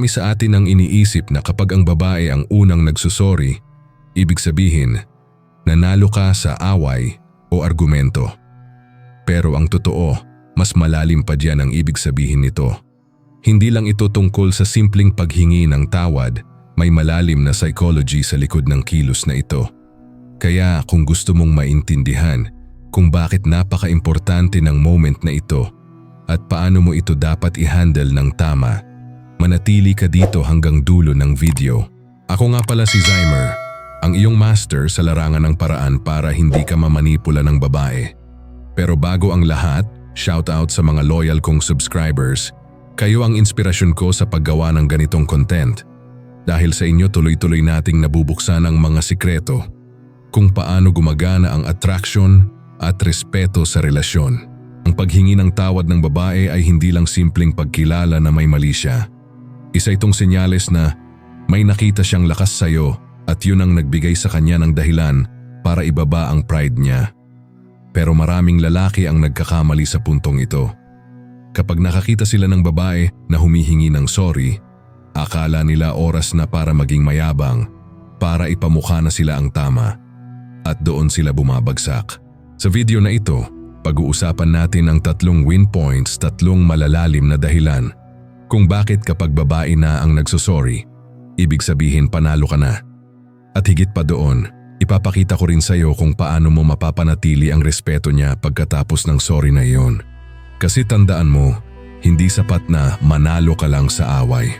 Marami sa atin ang iniisip na kapag ang babae ang unang nagsusori, ibig sabihin, nanalo ka sa away o argumento. Pero ang totoo, mas malalim pa diyan ang ibig sabihin nito. Hindi lang ito tungkol sa simpleng paghingi ng tawad, may malalim na psychology sa likod ng kilos na ito. Kaya kung gusto mong maintindihan kung bakit napaka-importante ng moment na ito at paano mo ito dapat i-handle ng tama, manatili ka dito hanggang dulo ng video. Ako nga pala si Zymer, ang iyong master sa larangan ng paraan para hindi ka mamanipula ng babae. Pero bago ang lahat, shoutout sa mga loyal kong subscribers. Kayo ang inspirasyon ko sa paggawa ng ganitong content. Dahil sa inyo tuloy-tuloy nating nabubuksan ang mga sikreto kung paano gumagana ang attraction at respeto sa relasyon. Ang paghingi ng tawad ng babae ay hindi lang simpleng pagkilala na may mali siya. Isa itong senyales na may nakita siyang lakas sa'yo at yun ang nagbigay sa kanya ng dahilan para ibaba ang pride niya. Pero maraming lalaki ang nagkakamali sa puntong ito. Kapag nakakita sila ng babae na humihingi ng sorry, akala nila oras na para maging mayabang, para ipamukha na sila ang tama. At doon sila bumabagsak. Sa video na ito, pag-uusapan natin ang tatlong win points, tatlong malalalim na dahilan kung bakit kapag babae na ang nagsosorry, ibig sabihin panalo ka na. At higit pa doon, ipapakita ko rin sa'yo kung paano mo mapapanatili ang respeto niya pagkatapos ng sorry na iyon. Kasi tandaan mo, hindi sapat na manalo ka lang sa away.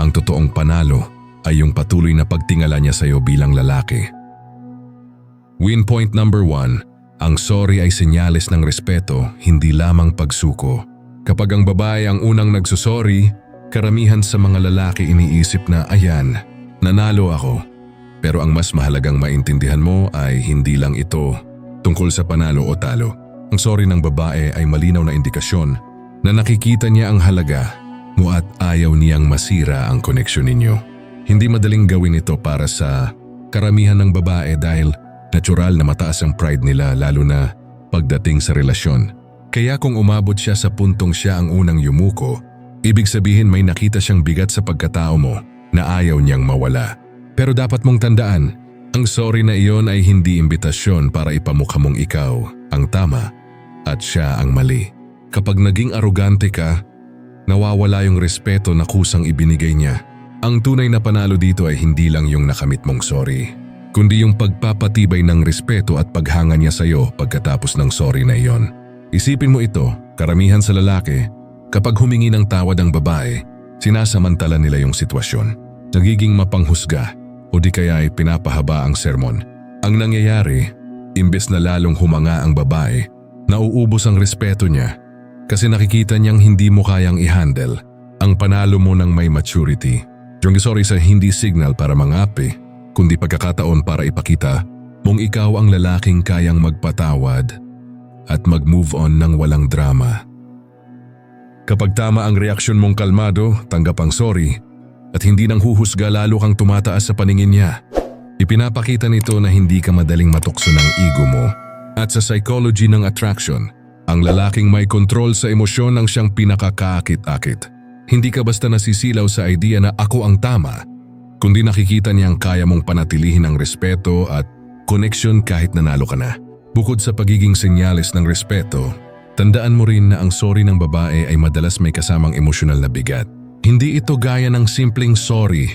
Ang totoong panalo ay yung patuloy na pagtingala niya sa'yo bilang lalaki. Win point number one, ang sorry ay senyales ng respeto, hindi lamang pagsuko. Kapag ang babae ang unang nagsusorry, karamihan sa mga lalaki iniisip na ayan, nanalo ako. Pero ang mas mahalagang maintindihan mo ay hindi lang ito tungkol sa panalo o talo. Ang sorry ng babae ay malinaw na indikasyon na nakikita niya ang halaga mo at ayaw niyang masira ang koneksyon ninyo. Hindi madaling gawin ito para sa karamihan ng babae dahil natural na mataas ang pride nila lalo na pagdating sa relasyon. Kaya kung umabot siya sa puntong siya ang unang yumuko, ibig sabihin may nakita siyang bigat sa pagkatao mo na ayaw niyang mawala. Pero dapat mong tandaan, ang sorry na iyon ay hindi imbitasyon para ipamukha mong ikaw ang tama at siya ang mali. Kapag naging arugante ka, nawawala yung respeto na kusang ibinigay niya. Ang tunay na panalo dito ay hindi lang yung nakamit mong sorry, kundi yung pagpapatibay ng respeto at paghanga niya sa'yo pagkatapos ng sorry na iyon. Isipin mo ito, karamihan sa lalaki, kapag humingi ng tawad ang babae, sinasamantala nila yung sitwasyon. Nagiging mapanghusga o di kaya ay pinapahaba ang sermon. Ang nangyayari, imbes na lalong humanga ang babae, nauubos ang respeto niya kasi nakikita niyang hindi mo kayang i-handle ang panalo mo ng may maturity. Yung sorry sa hindi signal para mangapi, kundi pagkakataon para ipakita mong ikaw ang lalaking kayang magpatawad at mag-move on ng walang drama. Kapag tama ang reaksyon mong kalmado, tanggap ang sorry, at hindi nang huhusga lalo kang tumataas sa paningin niya. Ipinapakita nito na hindi ka madaling matukso ng ego mo. At sa psychology ng attraction, ang lalaking may control sa emosyon ang siyang pinakakaakit-akit. Hindi ka basta nasisilaw sa idea na ako ang tama, kundi nakikita niyang kaya mong panatilihin ang respeto at connection kahit nanalo ka na. Bukod sa pagiging senyales ng respeto, tandaan mo rin na ang sorry ng babae ay madalas may kasamang emosyonal na bigat. Hindi ito gaya ng simpleng sorry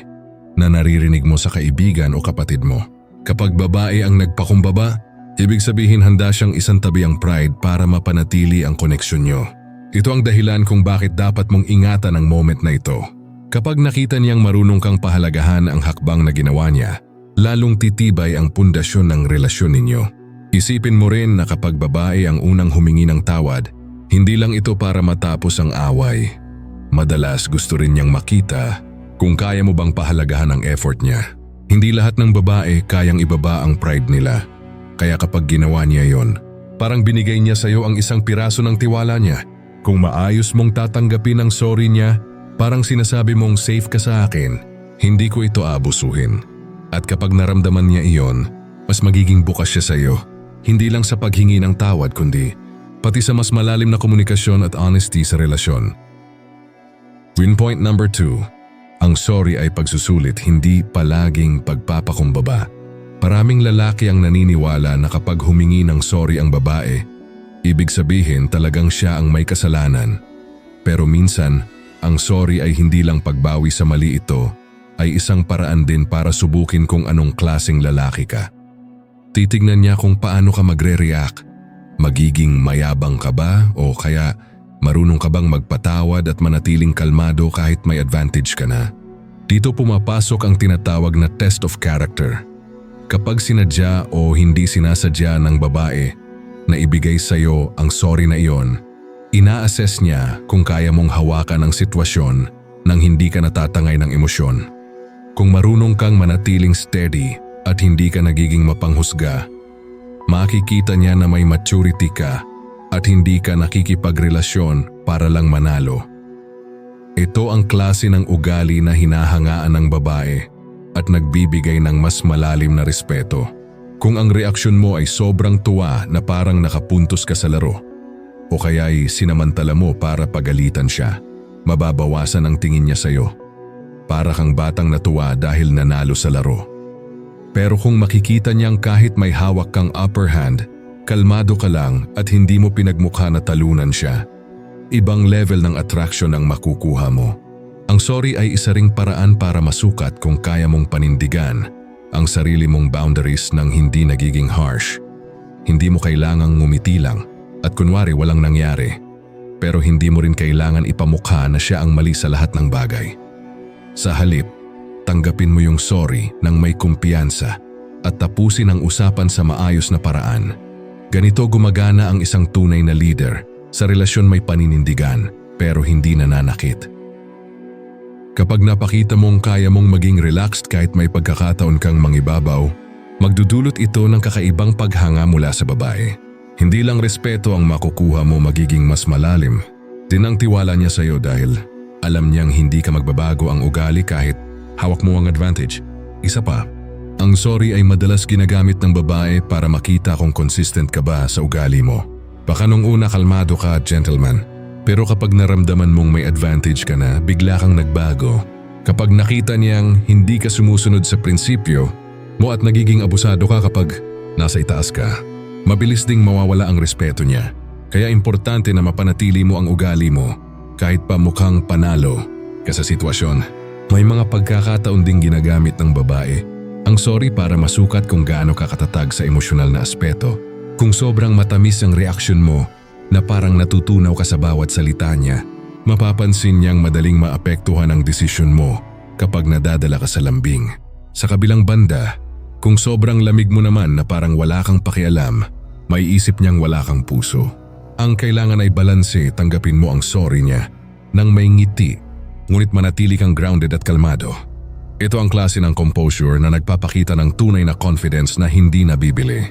na naririnig mo sa kaibigan o kapatid mo. Kapag babae ang nagpakumbaba, ibig sabihin handa siyang isantabi ang pride para mapanatili ang koneksyon nyo. Ito ang dahilan kung bakit dapat mong ingatan ang moment na ito. Kapag nakita niyang marunong kang pahalagahan ang hakbang na ginawa niya, lalong titibay ang pundasyon ng relasyon ninyo. Isipin mo rin na kapag babae ang unang humingi ng tawad, hindi lang ito para matapos ang away. Madalas gusto rin niyang makita kung kaya mo bang pahalagahan ang effort niya. Hindi lahat ng babae kayang ibaba ang pride nila. Kaya kapag ginawa niya yon, parang binigay niya sa iyo ang isang piraso ng tiwala niya. Kung maayos mong tatanggapin ang sorry niya, parang sinasabi mong safe ka sa akin, hindi ko ito abusuhin. At kapag naramdaman niya iyon, mas magiging bukas siya sa iyo. Hindi lang sa paghingi ng tawad kundi pati sa mas malalim na komunikasyon at honesty sa relasyon. Win point number 2. Ang sorry ay pagsusulit, hindi palaging pagpapakumbaba. Maraming lalaki ang naniniwala na kapag humingi ng sorry ang babae, ibig sabihin talagang siya ang may kasalanan. Pero minsan, ang sorry ay hindi lang pagbawi sa mali ito, ay isang paraan din para subukin kung anong klasing lalaki ka. Titignan niya kung paano ka magre-react. Magiging mayabang ka ba o kaya marunong ka bang magpatawad at manatiling kalmado kahit may advantage ka na? Dito pumapasok ang tinatawag na test of character. Kapag sinadya o hindi sinasadya ng babae na ibigay sa'yo ang sorry na iyon, ina-assess niya kung kaya mong hawakan ang sitwasyon nang hindi ka natatangay ng emosyon. Kung marunong kang manatiling steady at hindi ka nagiging mapanghusga, makikita niya na may maturity ka at hindi ka nakikipagrelasyon para lang manalo. Ito ang klase ng ugali na hinahangaan ng babae at nagbibigay ng mas malalim na respeto. Kung ang reaksyon mo ay sobrang tuwa na parang nakapuntos ka sa laro, o kaya'y sinamantala mo para pagalitan siya, mababawasan ang tingin niya sa'yo. Para kang batang natuwa dahil nanalo sa laro. Pero kung makikita niyang kahit may hawak kang upper hand, kalmado ka lang at hindi mo pinagmukha na talunan siya, ibang level ng attraction ang makukuha mo. Ang sorry ay isa ring paraan para masukat kung kaya mong panindigan ang sarili mong boundaries nang hindi nagiging harsh. Hindi mo kailangang ngumiti lang at kunwari walang nangyari. Pero hindi mo rin kailangan ipamukha na siya ang mali sa lahat ng bagay. Sa halip, tanggapin mo yung sorry ng may kumpiyansa at tapusin ang usapan sa maayos na paraan. Ganito gumagana ang isang tunay na leader sa relasyon may paninindigan pero hindi nananakit. Kapag napakita mong kaya mong maging relaxed kahit may pagkakataon kang mangibabaw, magdudulot ito ng kakaibang paghanga mula sa babae. Hindi lang respeto ang makukuha mo magiging mas malalim, din ang tiwala niya sa iyo dahil alam niyang hindi ka magbabago ang ugali kahit hawak mo ang advantage. Isa pa, ang sorry ay madalas ginagamit ng babae para makita kung consistent ka ba sa ugali mo. Baka nung una kalmado ka, gentleman. Pero kapag naramdaman mong may advantage ka na, bigla kang nagbago. Kapag nakita niyang hindi ka sumusunod sa prinsipyo mo at nagiging abusado ka kapag nasa itaas ka, mabilis ding mawawala ang respeto niya. Kaya importante na mapanatili mo ang ugali mo kahit pa mukhang panalo ka sa sitwasyon. May mga pagkakataon ding ginagamit ng babae ang sorry para masukat kung gaano ka katatag sa emosyonal na aspeto. Kung sobrang matamis ang reaksyon mo na parang natutunaw ka sa bawat salita niya, mapapansin niyang madaling maapektuhan ang desisyon mo kapag nadadala ka sa lambing. Sa kabilang banda, kung sobrang lamig mo naman na parang wala kang pakialam, may isip niyang wala kang puso. Ang kailangan ay balanse, tanggapin mo ang sorry niya nang may ngiti, ngunit manatili kang grounded at kalmado. Ito ang klase ng composure na nagpapakita ng tunay na confidence na hindi nabibili.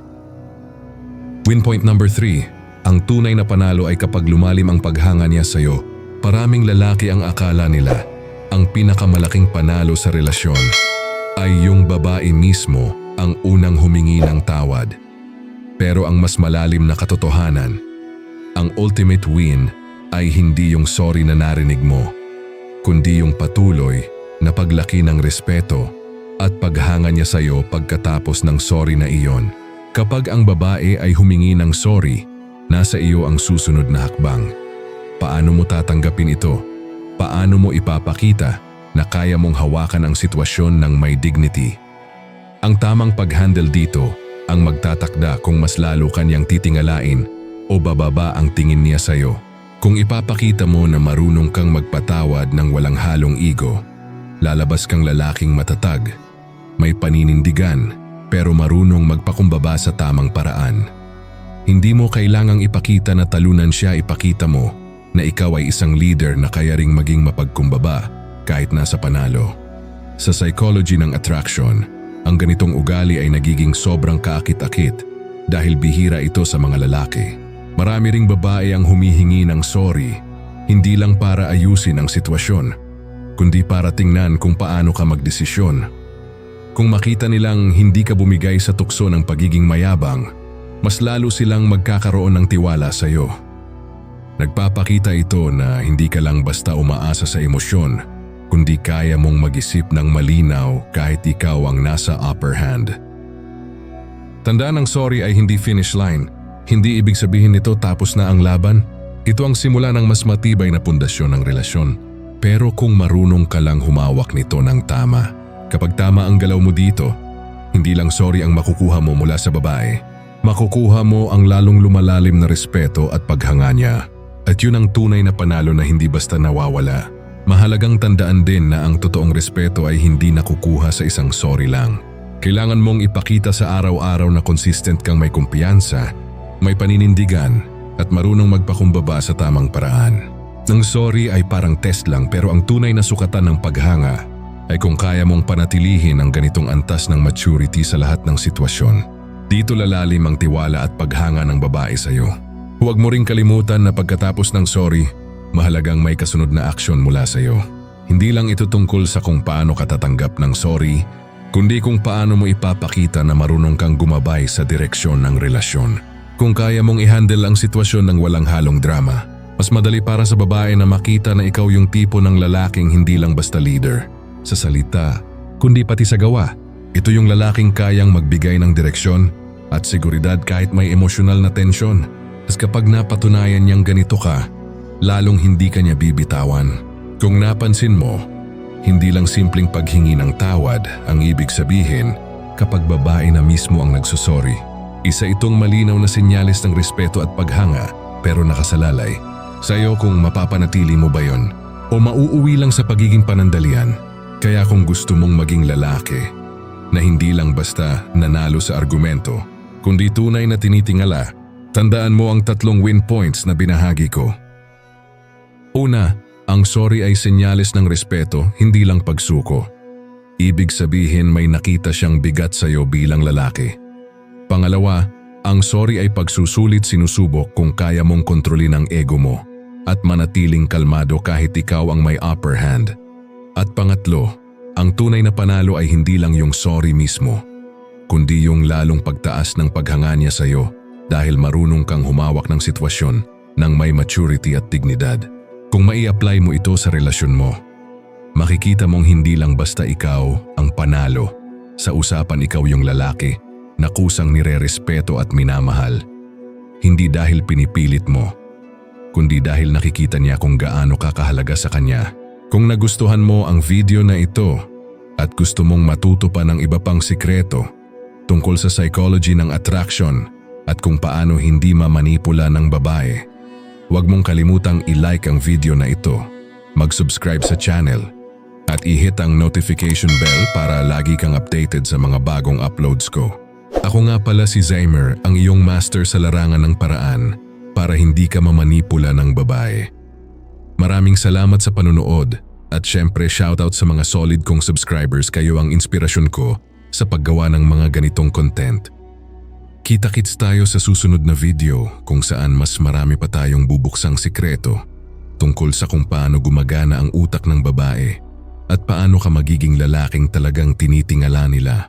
Win point number 3. Ang tunay na panalo ay kapag lumalim ang paghanga niya sa iyo. Paraming lalaki ang akala nila ang pinakamalaking panalo sa relasyon ay yung babae mismo ang unang humingi ng tawad. Pero ang mas malalim na katotohanan, ang ultimate win ay hindi yung sorry na narinig mo, kundi yung patuloy na paglaki ng respeto at paghanga niya sa iyo pagkatapos ng sorry na iyon. Kapag ang babae ay humingi ng sorry, Nasa iyo ang susunod na hakbang. Paano mo tatanggapin ito? Paano mo ipapakita na kaya mong hawakan ang sitwasyon ng may dignity? Ang tamang pag-handle dito ang magtatakda kung mas lalo kanyang titingalain o bababa ang tingin niya sa iyo. Kung ipapakita mo na marunong kang magpatawad ng walang halong ego, lalabas kang lalaking matatag, may paninindigan, pero marunong magpakumbaba sa tamang paraan. Hindi mo kailangang ipakita na talunan siya, ipakita mo na ikaw ay isang leader na kaya ring maging mapagkumbaba kahit nasa panalo. Sa psychology ng attraction, ang ganitong ugali ay nagiging sobrang kaakit-akit dahil bihira ito sa mga lalaki. Marami ring babae ang humihingi ng sorry, hindi lang para ayusin ang sitwasyon, kundi para tingnan kung paano ka magdesisyon. Kung makita nilang hindi ka bumigay sa tukso ng pagiging mayabang, mas lalo silang magkakaroon ng tiwala sa iyo. Nagpapakita ito na hindi ka lang basta umaasa sa emosyon, kundi kaya mong mag-isip ng malinaw kahit ikaw ang nasa upper hand. Tandaan ng sorry ay hindi finish line. Hindi ibig sabihin nito tapos na ang laban. Ito ang simula ng mas matibay na pundasyon ng relasyon. Pero kung marunong ka lang humawak nito ng tama, kapag tama ang galaw mo dito, hindi lang sorry ang makukuha mo mula sa babae. Makukuha mo ang lalong lumalalim na respeto at paghanga niya. At yun ang tunay na panalo na hindi basta nawawala. Mahalagang tandaan din na ang totoong respeto ay hindi nakukuha sa isang sorry lang. Kailangan mong ipakita sa araw-araw na consistent kang may kumpiyansa, may paninindigan, at marunong magpakumbaba sa tamang paraan. Ang sorry ay parang test lang pero ang tunay na sukatan ng paghanga ay kung kaya mong panatilihin ang ganitong antas ng maturity sa lahat ng sitwasyon. Dito lalalim ang tiwala at paghanga ng babae sa iyo. Huwag mo ring kalimutan na pagkatapos ng sorry, mahalagang may kasunod na aksyon mula sa iyo. Hindi lang ito tungkol sa kung paano ka tatanggap ng sorry, kundi kung paano mo ipapakita na marunong kang gumabay sa direksyon ng relasyon. Kung kaya mong i-handle ang sitwasyon ng walang halong drama, mas madali para sa babae na makita na ikaw yung tipo ng lalaking hindi lang basta leader. Sa salita, kundi pati sa gawa. Ito yung lalaking kayang magbigay ng direksyon at seguridad kahit may emosyonal na tensyon. At kapag napatunayan niyang ganito ka, lalong hindi ka niya bibitawan. Kung napansin mo, hindi lang simpleng paghingi ng tawad ang ibig sabihin kapag babae na mismo ang nagsusori. Isa itong malinaw na senyales ng respeto at paghanga pero nakasalalay. Sa'yo kung mapapanatili mo ba yon o mauuwi lang sa pagiging panandalian. Kaya kung gusto mong maging lalaki na hindi lang basta nanalo sa argumento, kundi tunay na tinitingala, tandaan mo ang tatlong win points na binahagi ko. Una, ang sorry ay senyales ng respeto, hindi lang pagsuko. Ibig sabihin may nakita siyang bigat sa iyo bilang lalaki. Pangalawa, ang sorry ay pagsusulit sinusubok kung kaya mong kontrolin ang ego mo at manatiling kalmado kahit ikaw ang may upper hand. At pangatlo, ang tunay na panalo ay hindi lang yung sorry mismo, kundi yung lalong pagtaas ng paghanga niya sa iyo dahil marunong kang humawak ng sitwasyon ng may maturity at dignidad. Kung mai-apply mo ito sa relasyon mo, makikita mong hindi lang basta ikaw ang panalo. Sa usapan ikaw yung lalaki na kusang nire-respeto at minamahal. Hindi dahil pinipilit mo, kundi dahil nakikita niya kung gaano kakahalaga sa kanya. Kung nagustuhan mo ang video na ito at gusto mong matuto pa ng iba pang sikreto tungkol sa psychology ng attraction at kung paano hindi mamanipula ng babae, huwag mong kalimutang i-like ang video na ito, mag-subscribe sa channel, at i-hit ang notification bell para lagi kang updated sa mga bagong uploads ko. Ako nga pala si Zymer, ang iyong master sa larangan ng paraan para hindi ka mamanipula ng babae. Maraming salamat sa panunood at syempre shoutout sa mga solid kong subscribers kayo ang inspirasyon ko sa paggawa ng mga ganitong content. Kita-kits tayo sa susunod na video kung saan mas marami pa tayong bubuksang sikreto tungkol sa kung paano gumagana ang utak ng babae at paano ka magiging lalaking talagang tinitingala nila.